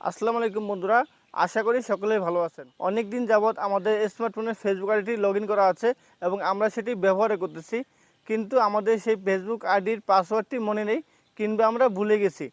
আসসালামু আলাইকুম বন্ধুরা, আশা করি সকলেই ভালো আছেন। অনেক দিন যাবৎ আমাদের স্মার্টফোনে ফেসবুক আইডিটি লগ করা আছে এবং আমরা সেটি ব্যবহার করতেছি। কিন্তু আমাদের সেই ফেসবুক আইডির পাসওয়ার্ডটি মনে নেই কিংবা আমরা ভুলে গেছি।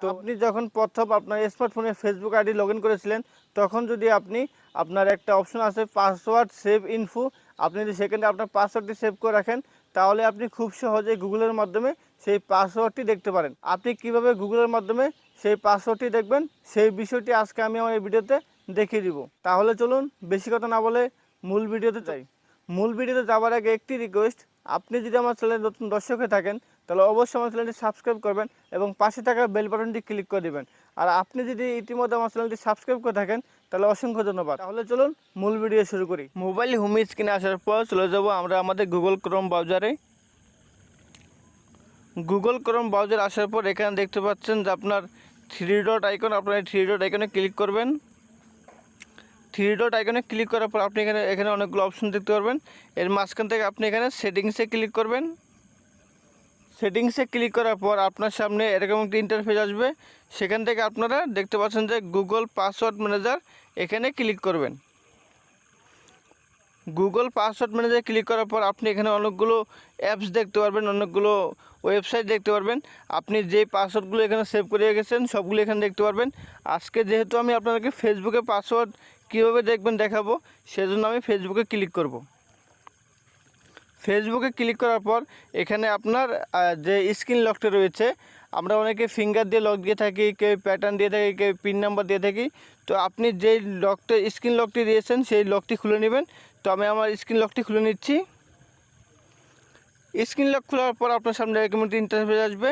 তো আপনি যখন প্রথম আপনার স্মার্টফোনে ফেসবুক আইডি লগ করেছিলেন, তখন যদি আপনি আপনার একটা অপশন আছে পাসওয়ার্ড সেভ ইনফো আপনি যদি সেখানে আপনার পাসওয়ার্ডটি সেভ করে রাখেন, তাহলে আপনি খুব সহজে গুগলের মাধ্যমে সেই পাসওয়ার্ডটি দেখতে পারেন। আপনি কীভাবে গুগলের মাধ্যমে সেই পাসওয়ার্ডটি দেখবেন, সেই বিষয়টি আজকে আমি আমার এই ভিডিওতে দেখিয়ে দিব। তাহলে চলুন, বেশি কথা না বলে মূল ভিডিওতে যাই। মূল ভিডিওতে যাওয়ার আগে একটি রিকোয়েস্ট আপনি যদি আমার চ্যানেলে নতুন দর্শক হয়ে থাকেন, তাহলে অবশ্যই আমার চ্যানেলটি সাবস্ক্রাইব করবেন এবং পাশে থাকা বেল বাটনটি ক্লিক করে দেবেন। আর আপনি যদি ইতিমধ্যে আমার চ্যানেলটি সাবস্ক্রাইব করে থাকেন, তাহলে অসংখ্য ধন্যবাদ। তাহলে চলুন মূল ভিডিও শুরু করি। মোবাইল হোম স্ক্রিনে আসার পর চলে যাব আমরা আমাদের গুগল ক্রোম ব্রাউজারে গুগল ক্রোম ব্রাউজার আসার পর এখানে দেখতে পাচ্ছেন যে আপনার থ্রি ডট আইকন আপনার থ্রি ডট আইকনে ক্লিক করবেন। থ্রি ডট আইকনে ক্লিক করার পর আপনি এখানে এখানে অনেকগুলো অপশন দেখতে পারবেন। এর মাঝখান থেকে আপনি এখানে সেটিংসে ক্লিক করবেন। সেটিংসে ক্লিক করার পর আপনার সামনে এরকম একটি ইন্টারফেস আসবে। সেখান থেকে আপনারা দেখতে পাচ্ছেন যে গুগল পাসওয়ার্ড ম্যানেজার এখানে ক্লিক করবেন। গুগল পাসওয়ার্ড ম্যানেজারে ক্লিক করার পর আপনি এখানে অনেকগুলো অ্যাপস দেখতে পারবেন, অনেকগুলো ওয়েবসাইট দেখতে পারবেন। আপনি যে পাসওয়ার্ডগুলো এখানে সেভ করে রেখেছেন, সবগুলো এখানে দেখতে পারবেন। আজকে যেহেতু আমি আপনাদেরকে ফেসবুকে পাসওয়ার্ড কীভাবে দেখবেন দেখাবো, সেজন্য আমি ফেসবুকে ক্লিক করব। ফেসবুকে ক্লিক করার পর এখানে আপনার যে স্ক্রিন লকটা রয়েছে, আমরা অনেকে ফিঙ্গার দিয়ে লক দিয়ে থাকি, কেউ প্যাটার্ন দিয়ে থাকি, কেউ পিন নাম্বার দিয়ে থাকি। তো আপনি যেই লকটা স্ক্রিন লকটি দিয়েছেন, সেই লকটি খুলে নেবেন। তো আমি আমার স্ক্রিন লকটি খুলে নিচ্ছি। স্ক্রিন লক খোলার পর আপনার সামনে এরকম একটি ইন্টারফেস আসবে।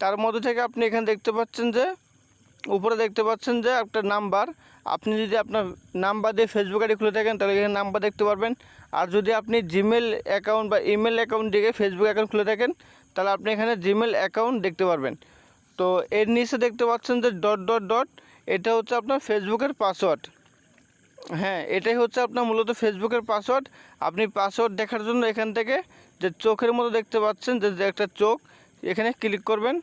তার মধ্যে থেকে আপনি এখানে দেখতে পাচ্ছেন যে, উপরে দেখতে পাচ্ছেন যে একটা নাম্বার আপনি যদি আপনার নাম্বার দিয়ে ফেসবুক আইডি খুলে থাকেন, তাহলে এখানে নাম্বার দেখতে পারবেন। আর যদি আপনি জিমেল অ্যাকাউন্ট বা ইমেল অ্যাকাউন্ট দিয়ে ফেসবুক অ্যাকাউন্ট খুলে থাকেন, তাহলে আপনি এখানে জিমেল অ্যাকাউন্ট দেখতে পারবেন। তো এর নিচে দেখতে পাচ্ছেন যে ডট ডট ডট এটা হচ্ছে আপনার ফেসবুকের পাসওয়ার্ড হ্যাঁ এটাই হচ্ছে আপনার মূলত ফেসবুকের পাসওয়ার্ড আপনি পাসওয়ার্ড দেখার জন্য এখান থেকে যে চোখের মতো দেখতে পাচ্ছেন, যে একটা চোখ, এখানে ক্লিক করবেন।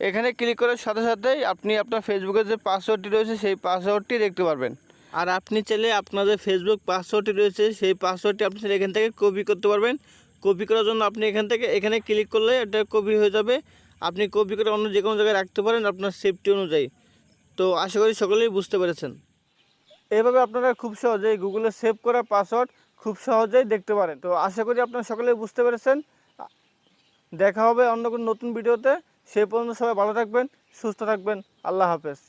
এখানে ক্লিক করার সাথে সাথেই আপনি আপনার ফেসবুকের যে পাসওয়ার্ডটি রয়েছে, সেই পাসওয়ার্ডটি দেখতে পারবেন। আর আপনি চাইলে আপনার যে ফেসবুক পাসওয়ার্ডটি রয়েছে, সেই পাসওয়ার্ডটি আপনি চাইলে এখান থেকে কপি করতে পারবেন। কপি করার জন্য আপনি এখান থেকে, এখানে ক্লিক করলে এটা কপি হয়ে যাবে। আপনি কপি করে অন্য যে কোনো জায়গায় রাখতে পারেন আপনার সেফটি অনুযায়ী। তো আশা করি সকলেই বুঝতে পেরেছেন। এভাবে আপনারা খুব সহজেই গুগলে সেভ করা পাসওয়ার্ড খুব সহজেই দেখতে পারেন। তো আশা করি আপনারা সকলেই বুঝতে পেরেছেন। দেখা হবে অন্য কোনো নতুন ভিডিওতে সেই পর্যন্ত সবাই ভালো থাকবেন, সুস্থ থাকবেন। আল্লাহ হাফেজ।